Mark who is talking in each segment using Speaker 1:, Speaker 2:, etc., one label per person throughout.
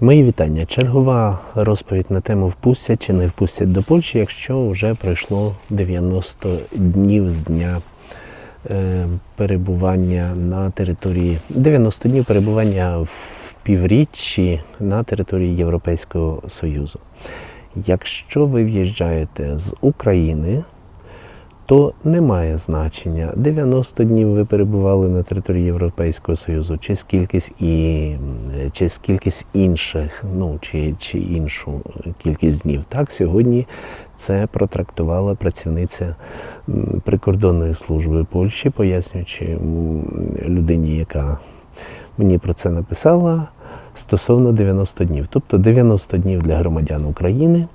Speaker 1: Мої вітання. Чергова розповідь на тему впустять чи не впустять до Польщі, якщо вже пройшло 90 днів з дня е, перебування на території 90 днів перебування в півріччі на території Європейського Союзу. Якщо ви в'їжджаєте з України, то немає значення 90 днів ви перебували на території Європейського Союзу, чи скількись і чи скількись інших, ну чи, чи іншу кількість днів. Так, сьогодні це протрактувала працівниця прикордонної служби Польщі, пояснюючи людині, яка мені про це написала, стосовно 90 днів. Тобто 90 днів для громадян України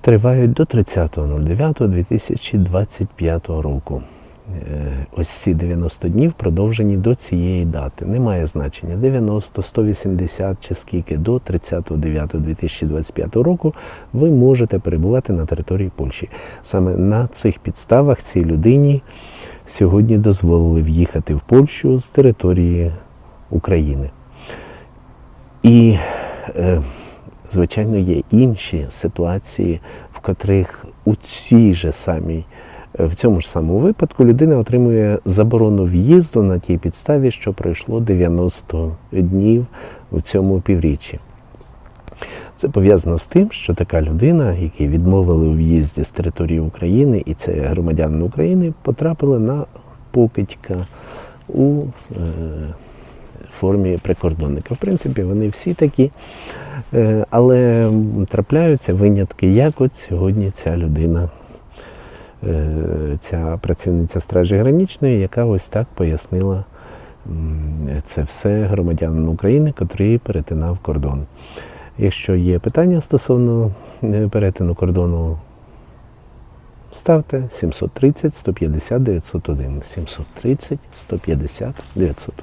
Speaker 1: тривають до 30.09.2025 року. Е, Ось ці 90 днів продовжені до цієї дати. Немає значення 90, 180 чи скільки до 30.09.2025 року ви можете перебувати на території Польщі. Саме на цих підставах цій людині сьогодні дозволили в'їхати в Польщу з території України. І е, звичайно, є інші ситуації, в котрих у цій же самій, в цьому ж самому випадку людина отримує заборону в'їзду на тій підставі, що пройшло 90 днів у цьому півріччі. Це пов'язано з тим, що така людина, якій відмовили у в'їзді з території України, і це громадянин України, потрапила на покидька у е, формі прикордонника. В принципі, вони всі такі. Е, Але трапляються винятки, як от сьогодні ця людина, е, ця працівниця Стражі Гранічної, яка ось так пояснила це все громадянин України, котрий перетинав кордон. Якщо є питання стосовно е, перетину кордону, ставте 730 150 901. 730 150 901.